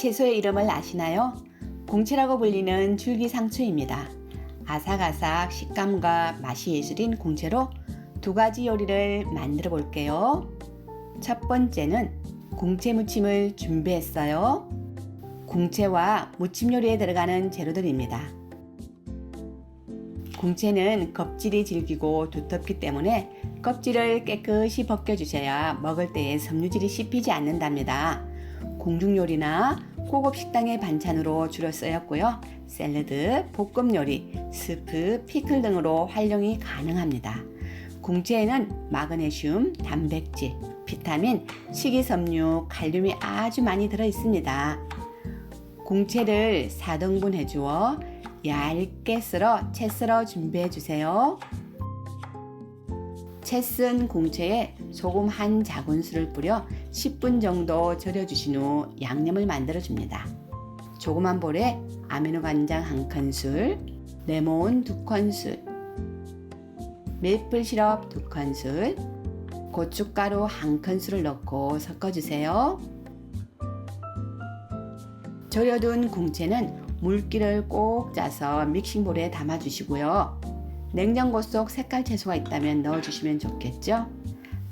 채소의 이름을 아시나요? 공채라고 불리는 줄기상추입니다. 아삭아삭 식감과 맛이 예술인 공채로 두 가지 요리를 만들어 볼게요. 첫 번째는 공채 무침을 준비했어요. 공채와 무침 요리에 들어가는 재료들입니다. 공채는 껍질이 질기고 두텁기 때문에 껍질을 깨끗이 벗겨주셔야 먹을 때에 섬유질이 씹히지 않는답니다. 공중 요리나 고급 식당의 반찬으로 주로 쓰였고요. 샐러드, 볶음 요리, 스프, 피클 등으로 활용이 가능합니다. 공채에는 마그네슘, 단백질, 비타민, 식이섬유, 칼륨이 아주 많이 들어 있습니다. 공채를 4등분 해주어 얇게 썰어 채 썰어 준비해 주세요. 채 쓴 공채에 소금 한 작은술을 뿌려 10분 정도 절여주신 후 양념을 만들어 줍니다. 조그만 볼에 아미노 간장 한 큰술, 레몬 두 큰술, 메이플 시럽 두 큰술, 고춧가루 한 큰술을 넣고 섞어주세요. 절여둔 공채는 물기를 꼭 짜서 믹싱볼에 담아주시고요. 냉장고 속 색깔 채소가 있다면 넣어주시면 좋겠죠?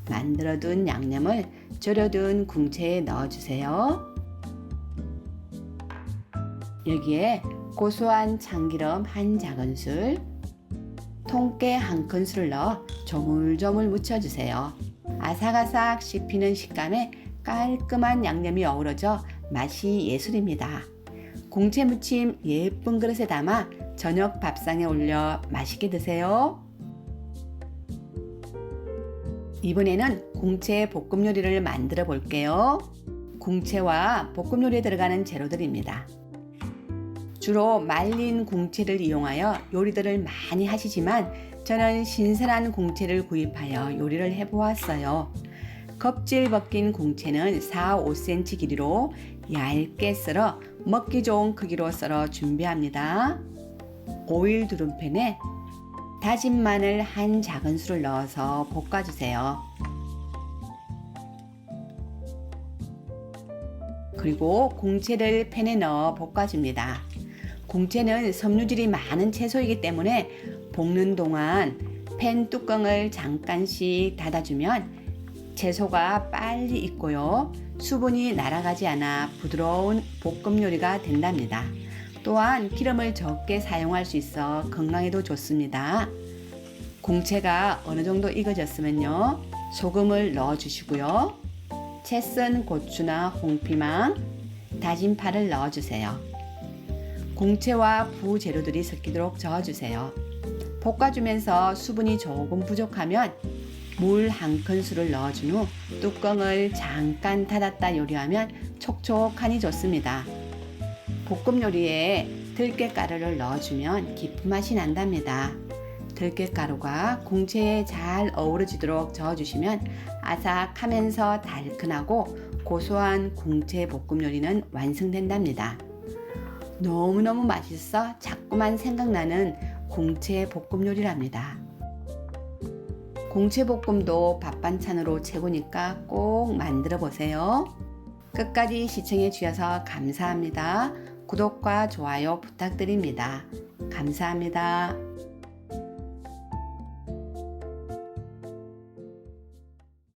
만들어둔 양념을 절여둔 궁채에 넣어주세요. 여기에 고소한 참기름 한 작은술, 통깨 한 큰술을 넣어 조물조물 묻혀주세요. 아삭아삭 씹히는 식감에 깔끔한 양념이 어우러져 맛이 예술입니다. 공채 무침 예쁜 그릇에 담아 저녁 밥상에 올려 맛있게 드세요. 이번에는 공채 볶음 요리를 만들어 볼게요. 공채와 볶음 요리에 들어가는 재료들입니다. 주로 말린 공채를 이용하여 요리들을 많이 하시지만 저는 신선한 공채를 구입하여 요리를 해보았어요. 껍질 벗긴 공채는 4, 5cm 길이로 얇게 썰어 먹기 좋은 크기로 썰어 준비합니다. 오일 두른팬에 다진 마늘 한 작은 술을 넣어서 볶아주세요. 그리고 공채를 팬에 넣어 볶아줍니다. 공채는 섬유질이 많은 채소이기 때문에 볶는 동안 팬 뚜껑을 잠깐씩 닫아주면 채소가 빨리 익고요. 수분이 날아가지 않아 부드러운 볶음 요리가 된답니다. 또한 기름을 적게 사용할 수 있어 건강에도 좋습니다. 공채가 어느 정도 익어졌으면요. 소금을 넣어 주시고요. 채 썬 고추나 홍피망, 다진 파를 넣어 주세요. 공채와 부재료들이 섞이도록 저어 주세요. 볶아주면서 수분이 조금 부족하면 물 한 큰술을 넣어준 후 뚜껑을 잠깐 닫았다 요리하면 촉촉하니 좋습니다. 볶음 요리에 들깨가루를 넣어주면 깊은 맛이 난답니다. 들깨가루가 공채에 잘 어우러지도록 저어주시면 아삭하면서 달큰하고 고소한 공채 볶음 요리는 완성된답니다. 너무너무 맛있어 자꾸만 생각나는 공채 볶음 요리랍니다. 공채 볶음도 밥 반찬으로 최고니까 꼭 만들어 보세요. 끝까지 시청해 주셔서 감사합니다. 구독과 좋아요 부탁드립니다. 감사합니다.